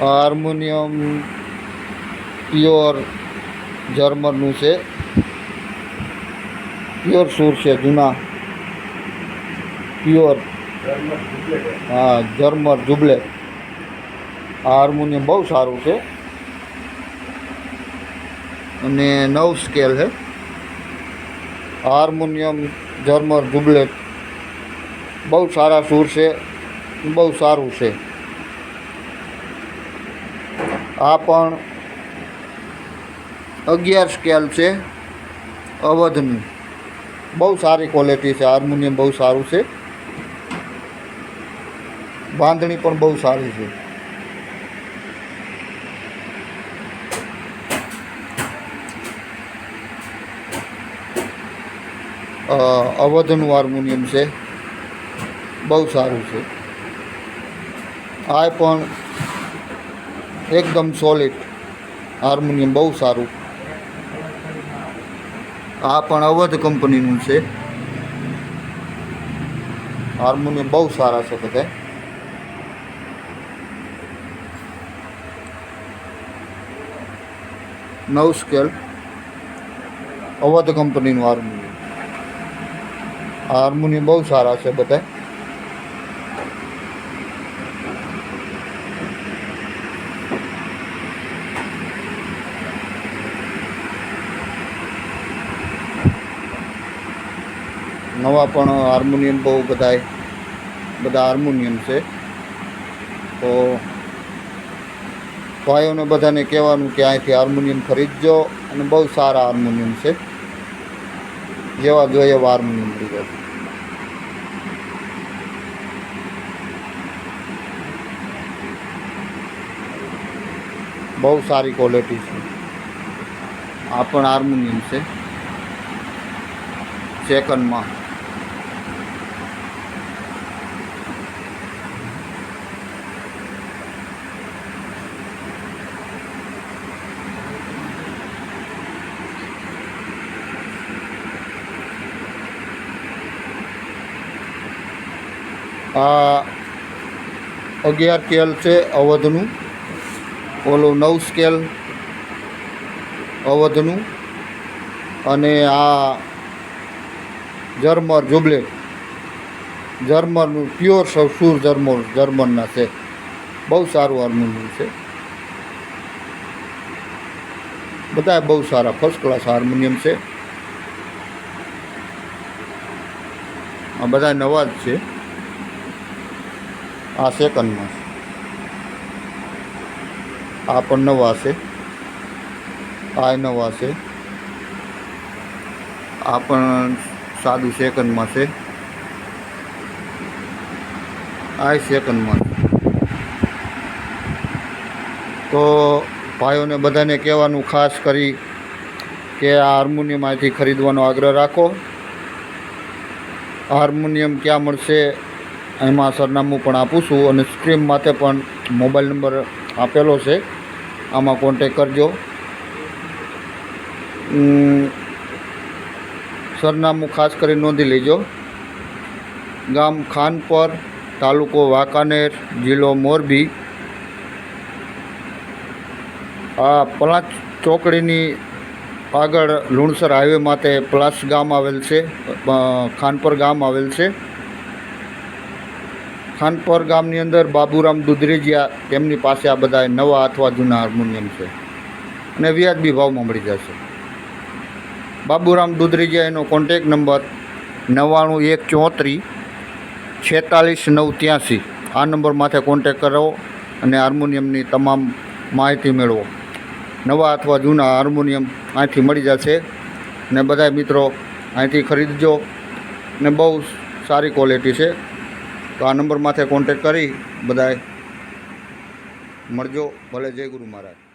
Harmonium, pure જર્મનનું છે. Pure સૂર છે, જૂના. પ્યોર. હા જર્મર જુબલે. હાર્મોનિયમ બહુ સારું છે. અને નવ સ્કેલ છે. હાર્મોનિયમ જર્મર જુબલેટ બહુ સારા સૂર છે બહુ સારું છે આ પણ અગિયાર સ્કેલ છે અવધનું બહુ સારી ક્વોલિટી છે હાર્મોનિયમ બહુ સારું છે બાંધણી પણ બહુ સારી છે અ, અવધનું હાર્મોનિયમ છે બહુ સારું છે આ પણ એકદમ સોલિડ હાર્મોનિયમ બહુ સારું આ પણ અવધ કંપનીનું છે। હાર્મોનિયમ બહુ સારા છે બધા। નવ સ્કેલ અવધ કંપનીનું હાર્મોનિયમ હાર્મોનિયમ બહુ સારા છે બધા। નવા પણ હાર્મોનિયમ બહુ બધાય, બધા હાર્મોનિયમ છે. તો ભાઈઓને બધાને કહેવાનું કે અહીંથી હાર્મોનિયમ ખરીદજો અને બહુ સારા હાર્મોનિયમ છે. જેવા જોઈએ એવા હાર્મોનિયમ જશે બહુ સારી ક્વોલિટી છે. આ પણ હાર્મોનિયમ છે. સેકન્ડમાં આ અગિયાર સ્કેલ છે અવધનું. ઓલું નવ સ્કેલ અવધનું. અને આ જર્મર જુબલેટ જર્મનનું પ્યોર સૂર જર્મન જર્મનના છે. બહુ સારું હાર્મોનિયમ છે. બધા બહુ સારા ફર્સ્ટ ક્લાસ હાર્મોનિયમ છે. આ બધા નવા જ છે. આ સેકન્ડમાં આ પણ નવા છે. આ નવા છે. આ પણ સાદું સેકન્ડમાં છે. આ સેકન્ડમાં તો ભાઈઓને બધાને કહેવાનું ખાસ કરી કે આ હાર્મોનિયમ અહીંથી ખરીદવાનો આગ્રહ રાખો. હાર્મોનિયમ ક્યાં મળશે એમાં સરનામું પણ આપું છું અને સ્ક્રીન માથે પણ મોબાઈલ નંબર આપેલો છે. આમાં કોન્ટેક કરજો. સરનામું ખાસ કરી નોંધી લેજો. ગામ ખાનપર, તાલુકો વાંકાનેર, જિલ્લો મોરબી. આ પલાચ ચોકડીની આગળ લુણસર હાઈવે માથે પ્લાસ ગામ આવેલ છે ખાનપર ગામ આવેલ છે. ખાનપર ગામની અંદર બાબુરામ દુધરેજિયા તેમની પાસે આ બધા નવા અથવા જૂના હાર્મોનિયમ છે. અને વ્યાજબી ભાવમાં મળી જશે. બાબુરામ દુધરેજિયા એનો કોન્ટેક નંબર નવ્વાણું એક ચોત્રીસ છેતાલીસ નવ ત્યાંસી. આ નંબર માથે કોન્ટેક કરો અને હાર્મોનિયમની તમામ માહિતી મેળવો. નવા અથવા જૂના હાર્મોનિયમ અહીંથી મળી જશે. ને બધા મિત્રો અહીંથી ખરીદજો. ને બહુ સારી ક્વોલિટી છે. તો આ નંબર માથે કોન્ટેક કરી બધાએ મળજો ભલે જય ગુરુ મહારાજ.